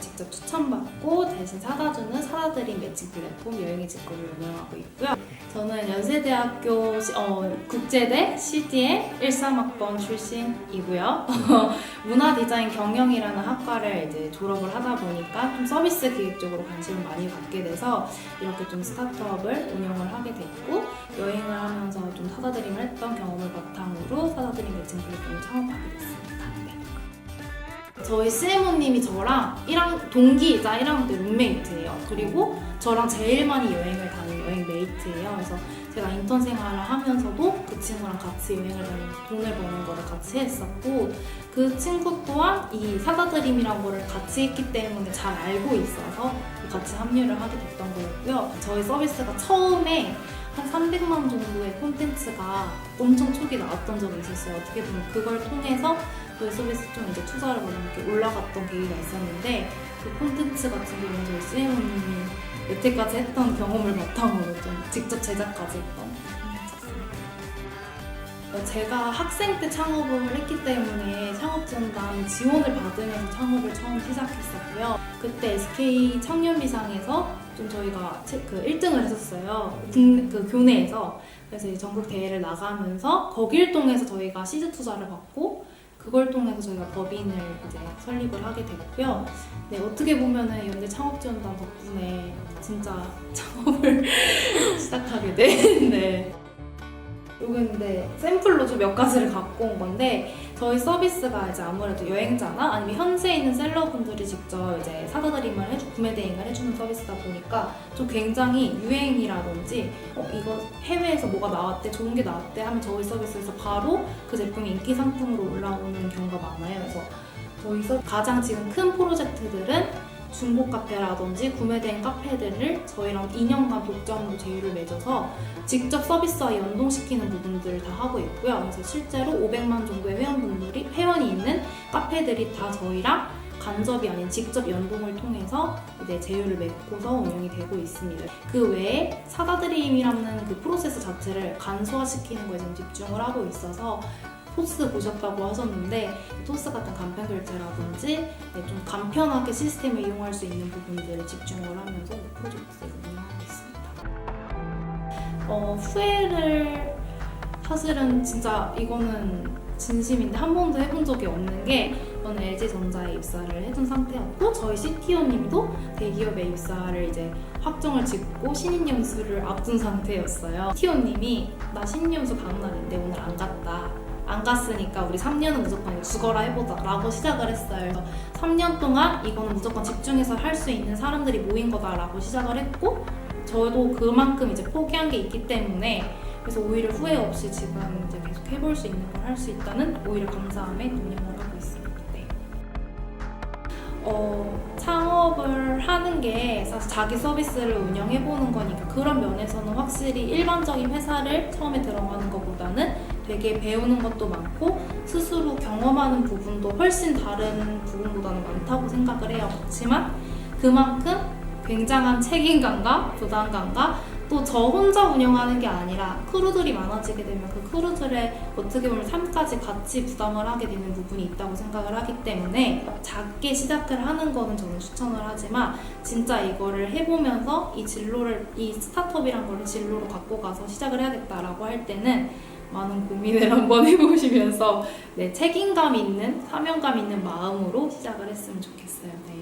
직접 추천받고 대신 사다 주는 사다드림 매칭 플랫폼 여행의 직구를 운영하고 있고요. 저는 연세대학교 시- 어, 국제대 CD의 13학번 출신이고요. 문화 디자인 경영이라는 학과를 이제 졸업을 하다 보니까 좀 서비스 기획 쪽으로 관심을 많이 갖게 돼서 이렇게 좀 스타트업을 운영을 하게 됐고 여행을 하면서 좀 사다드림을 했던 경험을 바탕으로 사다드림 매칭 플랫폼을 창업하게 됐습니다. 네. 저희 CMO님이 저랑 1학 동기이자 1학년 때 룸메이트예요. 그리고 저랑 제일 많이 여행을 다니는 여행 메이트예요. 그래서 제가 인턴 생활을 하면서도 그 친구랑 같이 여행을 다니면서 돈을 버는 거를 같이 했었고 그 친구 또한 이 사다드림이란 거를 같이 했기 때문에 잘 알고 있어서 같이 합류를 하게 됐던 거였고요. 저희 서비스가 처음에 한 300만 정도의 콘텐츠가 엄청 초기 나왔던 적이 있었어요. 어떻게 보면 그걸 통해서 저희 서비스 좀 이제 투자를 많이 이렇게 올라갔던 계기가 있었는데 그 콘텐츠 같은 경우는 저희 CMO님이 여태까지 했던 경험을 바탕으로 좀 직접 제작까지 했던 제가 학생 때 창업을 했기 때문에 창업전담 지원을 받으면서 창업을 처음 시작했었고요. 그때 SK 청년비상에서 좀 저희가 체- 그 1등을 했었어요. 그 교내에서. 그래서 이제 전국 대회를 나가면서 거길 통해서 저희가 시드 투자를 받고 그걸 통해서 저희가 법인을 이제 설립을 하게 됐고요. 네, 어떻게 보면은 연대 창업 지원단 덕분에 진짜 창업을 시작하게 된, 네. 요건 근데 샘플로 좀 몇 가지를 갖고 온 건데 저희 서비스가 이제 아무래도 여행자나 아니면 현지에 있는 셀러분들이 직접 이제 사다 드림을 해주 구매 대행을 해주는 서비스다 보니까 좀 굉장히 유행이라든지 어 이거 해외에서 뭐가 나왔대 좋은 게 나왔대 하면 저희 서비스에서 바로 그 제품이 인기 상품으로 올라오는 경우가 많아요. 그래서 저희 서 가장 지금 큰 프로젝트들은 중고 카페라든지 구매 대행 카페들을 저희랑 2년간 독점으로 제휴를 맺어서 직접 서비스와 연동시키는 부분들을 다 하고 있고요. 그래서 실제로 500만 정도의 회원분들이 회원이 있는 카페들이 다 저희랑 간접이 아닌 직접 연동을 통해서 이제 제휴를 맺고서 운영이 되고 있습니다. 그 외에 사다드림이라는 그 프로세스 자체를 간소화시키는 거에 좀 집중을 하고 있어서 토스 보셨다고 하셨는데 토스 같은 간편 결제라든지 네, 좀 간편하게 시스템을 이용할 수 있는 부분들을 집중을 하면서 프로젝트를 운영하고 있습니다. 어, 후회를 사실은 진짜 이거는 진심인데 한 번도 해본 적이 없는 게 저는 LG전자에 입사를 해둔 상태였고 저희 CTO님도 대기업에 입사를 이제 확정을 짓고 신인 연수를 앞둔 상태였어요. CTO님이 나 신인 연수 가는 날인데 오늘 안 갔다. 안 갔으니까 우리 3년은 무조건 죽어라 해보자 라고 시작을 했어요. 그래서 3년 동안 이거는 무조건 집중해서 할 수 있는 사람들이 모인 거다라고 시작을 했고 저도 그만큼 이제 포기한 게 있기 때문에 그래서 오히려 후회 없이 지금 이제 계속 해볼 수 있는 걸 할 수 있다는 오히려 감사함에 하고 있습니다. 네. 어, 창업을 하는 게 사실 자기 서비스를 운영해 보는 거니까 그런 면에서는 확실히 일반적인 회사를 처음에 들어가는 것보다는 되게 배우는 것도 많고 스스로 경험하는 부분도 훨씬 다른 부분보다는 많다고 생각을 해요. 그렇지만 그만큼 굉장한 책임감과 부담감과 또 저 혼자 운영하는 게 아니라 크루들이 많아지게 되면 그 크루들의 어떻게 보면 삶까지 같이 부담을 하게 되는 부분이 있다고 생각을 하기 때문에 작게 시작을 하는 거는 저는 추천을 하지만 진짜 이거를 해보면서 이 진로를 이 스타트업이란 거를 진로로 갖고 가서 시작을 해야겠다라고 할 때는 많은 고민을 한번 해보시면서 네, 책임감 있는 사명감 있는 마음으로 시작을 했으면 좋겠어요. 네.